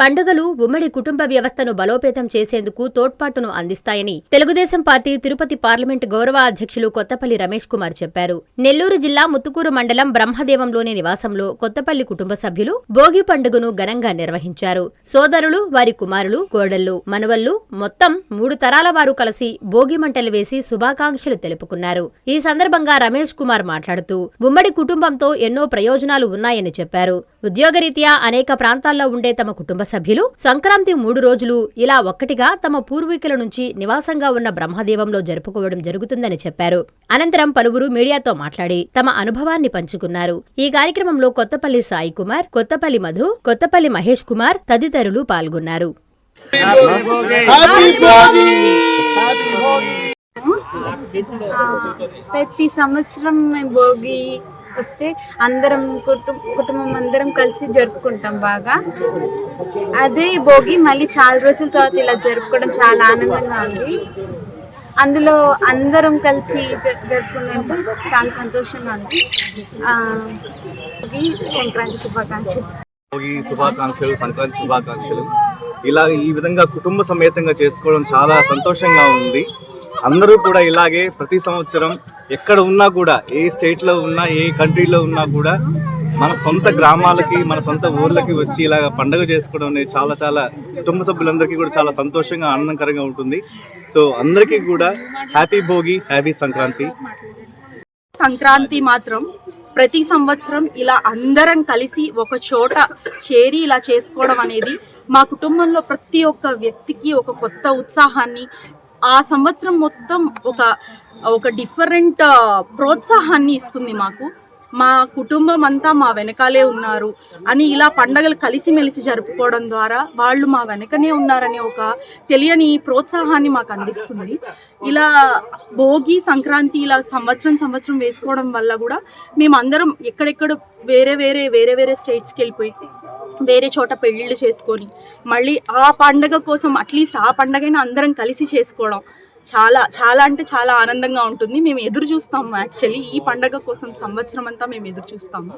పండుగలు ఉమ్మడి కుటుంబ వ్యవస్థను బలోపేతం చేసేందుకు తోడ్పాటును అందిస్తాయని తెలుగుదేశం పార్టీ తిరుపతి పార్లమెంట్ గౌరవ అధ్యక్షులు కొత్తపల్లి రమేష్ కుమార్ చెప్పారు. నెల్లూరు జిల్లా ముత్తుకూరు మండలం బ్రహ్మదేవంలోని నివాసంలో కొత్తపల్లి కుటుంబ సభ్యులు భోగి పండుగను ఘనంగా నిర్వహించారు. సోదరులు వారి కుమారులు కోడళ్ళు మనవళ్ళు మొత్తం మూడు తరాల వారు కలిసి భోగి మంటలు వేసి శుభాకాంక్షలు తెలుపుకున్నారు. ఈ సందర్భంగా రమేష్ కుమార్ మాట్లాడుతూ ఉమ్మడి కుటుంబంతో ఎన్నో ప్రయోజనాలు ఉన్నాయని చెప్పారు. ఉద్యోగరీత్యా అనేక ప్రాంతాల్లో ఉండే తమ కుటుంబ సభ్యులు సంక్రాంతి మూడు రోజులు ఇలా ఒక్కటిగా తమ పూర్వీకుల నుంచి నివాసంగా ఉన్న బ్రహ్మదేవంలో జరుపుకోవడం జరుగుతుందని చెప్పారు. అనంతరం పలువురు మీడియాతో మాట్లాడి తమ అనుభవాన్ని పంచుకున్నారు. ఈ కార్యక్రమంలో కొత్తపల్లి సాయి కుమార్ కొత్తపల్లి మధు కొత్తపల్లి మహేష్ కుమార్ తదితరులు పాల్గొన్నారు. ప్రతి సంవత్సరం మేము భోగి వస్తే అందరం కుటుంబ కుటుంబం అందరం కలిసి జరుపుకుంటాం బాగా. అదే భోగి మళ్ళీ చాలా రోజుల తర్వాత ఇలా జరుపుకోవడం చాలా ఆనందంగా ఉంది. అందులో అందరం కలిసి జ- చాలా సంతోషంగా ఉంది. సంక్రాంతి శుభాకాంక్షలు. భోగి శుభాకాంక్షలు సంక్రాంతి శుభాకాంక్షలు. ఇలా ఈ విధంగా కుటుంబ సమేతంగా చేసుకోవడం చాలా సంతోషంగా ఉంది. అందరూ కూడా ఇలాగే ప్రతి సంవత్సరం ఎక్కడ ఉన్నా కూడా ఏ స్టేట్లో ఉన్నా ఏ కంట్రీలో ఉన్నా కూడా మన సొంత గ్రామాలకి మన సొంత ఊర్లకి వచ్చి ఇలాగ పండుగ చేసుకోవడం అనేది చాలా చాలా కుటుంబ సభ్యులందరికీ కూడా చాలా సంతోషంగా ఆనందకరంగా ఉంటుంది. సో అందరికీ కూడా హ్యాపీ భోగి హ్యాపీ సంక్రాంతి. సంక్రాంతి మాత్రం ప్రతి సంవత్సరం ఇలా అందరం కలిసి ఒక చోట చేరి ఇలా చేసుకోవడం అనేది మా కుటుంబంలో ప్రతి ఒక్క వ్యక్తికి ఒక కొత్త ఉత్సాహాన్ని ఆ సంవత్సరం మొత్తం ఒక ఒక డిఫరెంట్ ప్రోత్సాహాన్ని ఇస్తుంది మాకు. మా కుటుంబం అంతా మా వెనకాలే ఉన్నారు అని ఇలా పండగలు కలిసిమెలిసి జరుపుకోవడం ద్వారా వాళ్ళు మా వెనకనే ఉన్నారనే ఒక తెలియని ప్రోత్సాహాన్ని మాకు అందిస్తుంది. ఇలా భోగి సంక్రాంతి ఇలా సంవత్సరం సంవత్సరం వేసుకోవడం వల్ల కూడా మేమందరం ఎక్కడెక్కడ వేరే వేరే వేరే వేరే స్టేట్స్కి వెళ్ళిపోయి వేరే చోట పెళ్ళిళ్ళు చేసుకొని మళ్ళీ ఆ పండగ కోసం అట్లీస్ట్ ఆ పండగైనా అందరం కలిసి చేసుకోవడం చాలా చాలా అంటే చాలా ఆనందంగా ఉంటుంది. మేము ఎదురు చూస్తాము యాక్చువల్లీ ఈ పండగ కోసం సంవత్సరం అంతా మేము ఎదురు చూస్తాము.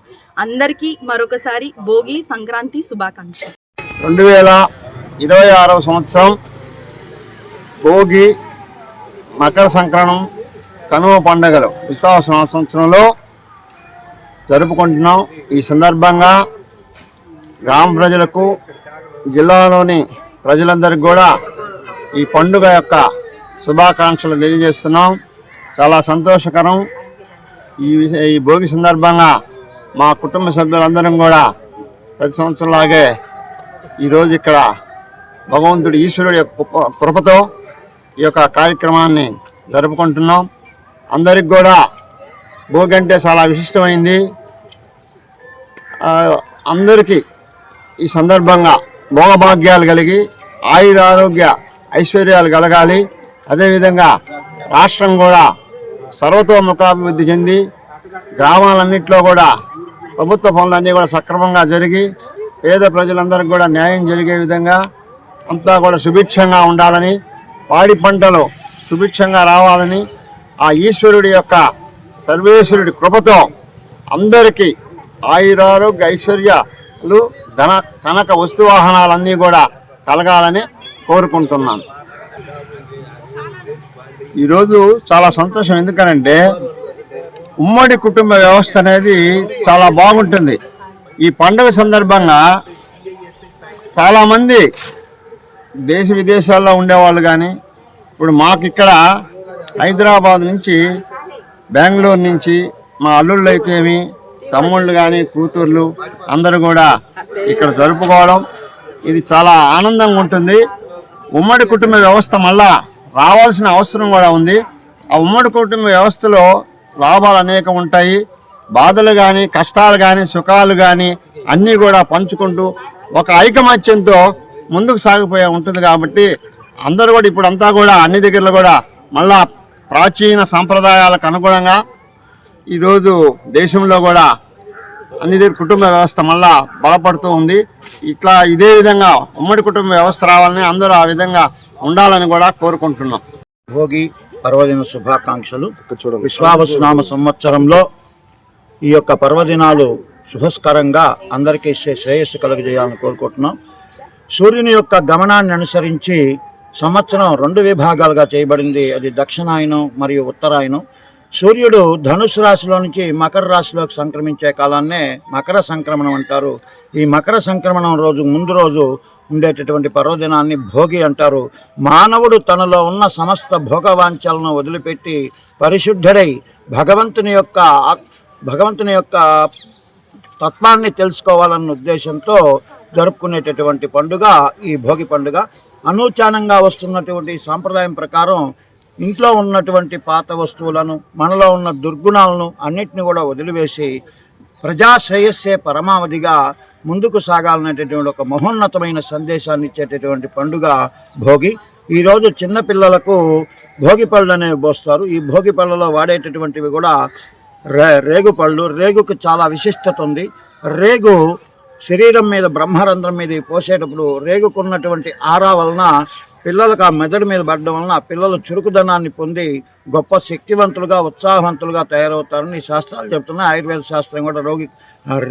అందరికీ మరొకసారి భోగి సంక్రాంతి శుభాకాంక్ష రెండు వేల ఇరవై ఆరవ సంవత్సరం భోగి మకర సంక్రమణం కనుమ పండుగలు. విశ్వాస సంవత్సరంలో జరుపుకుంటున్నాం. ఈ సందర్భంగా గ్రామ ప్రజలకు జిల్లాలోని ప్రజలందరికీ కూడా ఈ పండుగ యొక్క శుభాకాంక్షలు తెలియజేస్తున్నాం. చాలా సంతోషకరం. ఈ ఈ భోగి సందర్భంగా మా కుటుంబ సభ్యులందరం కూడా ప్రతి సంవత్సరంలాగే ఈరోజు ఇక్కడ భగవంతుడు ఈశ్వరుడు యొక్క కృపతో ఈ యొక్క కార్యక్రమాన్ని జరుపుకుంటున్నాం. అందరికి కూడా భోగి అంటే చాలా విశిష్టమైంది. అందరికీ ఈ సందర్భంగా భోగభాగ్యాలు కలిగి ఆయుర ఆరోగ్య ఐశ్వర్యాలు కలగాలి. అదేవిధంగా రాష్ట్రం కూడా సర్వతోముఖాభివృద్ధి చెంది గ్రామాలన్నింటిలో కూడా ప్రభుత్వ పనులన్నీ కూడా సక్రమంగా జరిగి పేద ప్రజలందరికీ కూడా న్యాయం జరిగే విధంగా అంతా కూడా సుభిక్షంగా ఉండాలని పాడి పంటలు సుభిక్షంగా రావాలని ఆ ఈశ్వరుడి యొక్క సర్వేశ్వరుడి కృపతో అందరికీ ఆయురారోగ్య ఐశ్వర్యాలు ధన కనక వస్తువాహనాలన్నీ కూడా కలగాలని కోరుకుంటున్నాను ఈరోజు చాలా సంతోషం. ఎందుకనంటే ఉమ్మడి కుటుంబ వ్యవస్థ అనేది చాలా బాగుంటుంది. ఈ పండుగ సందర్భంగా చాలామంది దేశ విదేశాల్లో ఉండేవాళ్ళు కానీ ఇప్పుడు మాకు ఇక్కడ హైదరాబాద్ నుంచి బెంగళూరు నుంచి మా అల్లుళ్ళు అయితేమి తమ్ముళ్ళు కానీ కూతుర్లు అందరూ కూడా ఇక్కడ జరుపుకోవడం ఇది చాలా ఆనందంగా ఉంటుంది. ఉమ్మడి కుటుంబ వ్యవస్థ మళ్ళా రావాల్సిన అవసరం కూడా ఉంది. ఆ ఉమ్మడి కుటుంబ వ్యవస్థలో లాభాలు అనేక ఉంటాయి. బాధలు కానీ కష్టాలు కానీ సుఖాలు కానీ అన్నీ కూడా పంచుకుంటూ ఒక ఐకమత్యంతో ముందుకు సాగిపోయే ఉంటుంది కాబట్టి అందరూ కూడా ఇప్పుడు అంతా కూడా అన్ని దగ్గరలో కూడా మళ్ళా ప్రాచీన సంప్రదాయాలకు అనుగుణంగా ఈరోజు దేశంలో కూడా అన్ని దగ్గర కుటుంబ వ్యవస్థ మళ్ళా బలపడుతూ ఉంది. ఇట్లా ఇదే విధంగా ఉమ్మడి కుటుంబ వ్యవస్థ రావాలని అందరూ ఆ విధంగా ఉండాలని కూడా కోరుకుంటున్నాం. భోగి పర్వదిన శుభాకాంక్షలు. విశ్వావసునామ సంవత్సరంలో ఈ యొక్క పర్వదినాలు శుభస్కరంగా అందరికీ శ్రే- శ్రేయస్సు కలుగజేయాలని కోరుకుంటున్నాం. సూర్యుని యొక్క గమనాన్ని అనుసరించి సంవత్సరం రెండు విభాగాలుగా చేయబడింది. అది దక్షిణాయనం మరియు ఉత్తరాయనం. సూర్యుడు ధనుసు రాశిలో నుంచి మకర రాశిలోకి సంక్రమించే కాలాన్నే మకర సంక్రమణం అంటారు. ఈ మకర సంక్రమణం రోజు ముందు రోజు ఉండేటటువంటి పర్వదినాన్ని భోగి అంటారు. మానవుడు తనలో ఉన్న సమస్త భోగవాంఛలను వదిలిపెట్టి పరిశుద్ధుడై భగవంతుని యొక్క భగవంతుని యొక్క తత్వాన్ని తెలుసుకోవాలన్న ఉద్దేశంతో జరుపుకునేటటువంటి పండుగ ఈ భోగి పండుగ. అనూచానంగా వస్తున్నటువంటి సాంప్రదాయం ప్రకారం ఇంట్లో ఉన్నటువంటి పాత వస్తువులను మనలో ఉన్న దుర్గుణాలను అన్నిటిని కూడా వదిలివేసి ప్రజా శ్రేయస్సే పరమావధిగా ముందుకు సాగాలనేటటువంటి ఒక మహోన్నతమైన సందేశాన్ని ఇచ్చేటటువంటి పండుగ భోగి. ఈరోజు చిన్నపిల్లలకు భోగి పళ్ళు అనేవి పోస్తారు. ఈ భోగి పళ్ళలో వాడేటటువంటివి కూడా రే రేగు పళ్ళు. రేగుకు చాలా విశిష్టత ఉంది. రేగు శరీరం మీద బ్రహ్మరంధ్రం మీద పోసేటప్పుడు రేగుకున్నటువంటి ఆరా వలన పిల్లలకు ఆ మెదడు మీద పడడం వలన ఆ పిల్లలు చురుకుదనాన్ని పొంది గొప్ప శక్తివంతులుగా ఉత్సాహవంతులుగా తయారవుతారని శాస్త్రాలు చెప్తున్నాయి. ఆయుర్వేద శాస్త్రం కూడా రోగి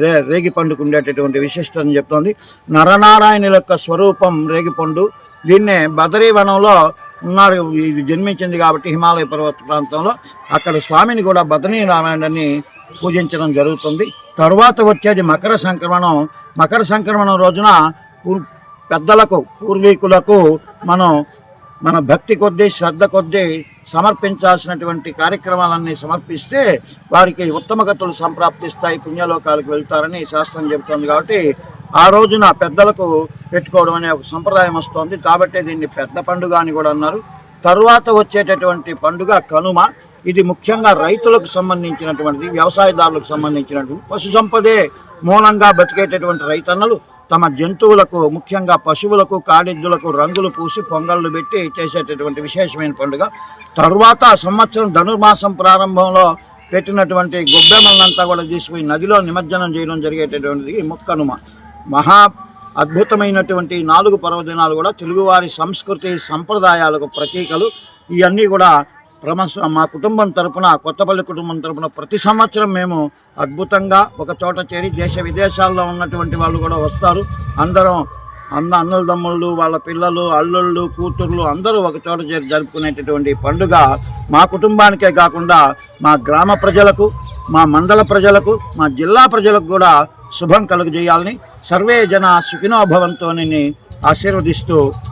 రే రేగి పండుకు ఉండేటటువంటి విశిష్టతని చెప్తోంది. నరనారాయణుల యొక్క స్వరూపం రేగి పండు. దీన్నే బదరీవనంలో ఉన్నారు ఇది జన్మించింది కాబట్టి హిమాలయ పర్వత ప్రాంతంలో. అక్కడ స్వామిని కూడా బదరీ నారాయణని పూజించడం జరుగుతుంది. తరువాత వచ్చేది మకర సంక్రమణం. మకర సంక్రమణం రోజున పెద్దలకు పూర్వీకులకు మనం మన భక్తి కొద్దీ శ్రద్ధ కొద్దీ సమర్పించాల్సినటువంటి కార్యక్రమాలన్నీ సమర్పిస్తే వారికి ఉత్తమగతులు సంప్రాప్తిస్తాయి పుణ్యలోకాలకు వెళ్తారని శాస్త్రం చెబుతోంది కాబట్టి ఆ రోజున పెద్దలకు పెట్టుకోవడం అనే ఒక సంప్రదాయం వస్తోంది. కాబట్టి దీన్ని పెద్ద పండుగ అని కూడా అన్నారు. తరువాత వచ్చేటటువంటి పండుగ కనుమ. ఇది ముఖ్యంగా రైతులకు సంబంధించినటువంటిది వ్యవసాయదారులకు సంబంధించినటువంటి పశు సంపదే మూలంగా బతికేటటువంటి రైతన్నలు తమ జంతువులకు ముఖ్యంగా పశువులకు కాడిద్దులకు రంగులు పూసి పొంగళ్ళు పెట్టి చేసేటటువంటి విశేషమైన పండుగ. తర్వాత సంవత్సరం ధనుర్మాసం ప్రారంభంలో పెట్టినటువంటి గొబ్బెమ్మలంతా కూడా తీసుకుపోయి నదిలో నిమజ్జనం చేయడం జరిగేటటువంటిది ముక్కనుమ. మహా అద్భుతమైనటువంటి నాలుగు పర్వదినాలు కూడా తెలుగువారి సంస్కృతి సంప్రదాయాలకు ప్రతీకలు. ఇవన్నీ కూడా ప్రమస మా కుటుంబం తరపున కొత్తపల్లి కుటుంబం తరపున ప్రతి సంవత్సరం మేము అద్భుతంగా ఒక చోట చేరి దేశ విదేశాల్లో ఉన్నటువంటి వాళ్ళు కూడా వస్తారు. అందరం అన్న అన్నలదమ్ముళ్ళు వాళ్ళ పిల్లలు అల్లుళ్ళు కూతుర్లు అందరూ ఒక చోట చేరి జరుపుకునేటటువంటి పండుగ మా కుటుంబానికే కాకుండా మా గ్రామ ప్రజలకు మా మండల ప్రజలకు మా జిల్లా ప్రజలకు కూడా శుభం కలుగజేయాలని సర్వే జన సుఖినోభవంతోని ఆశీర్వదిస్తూ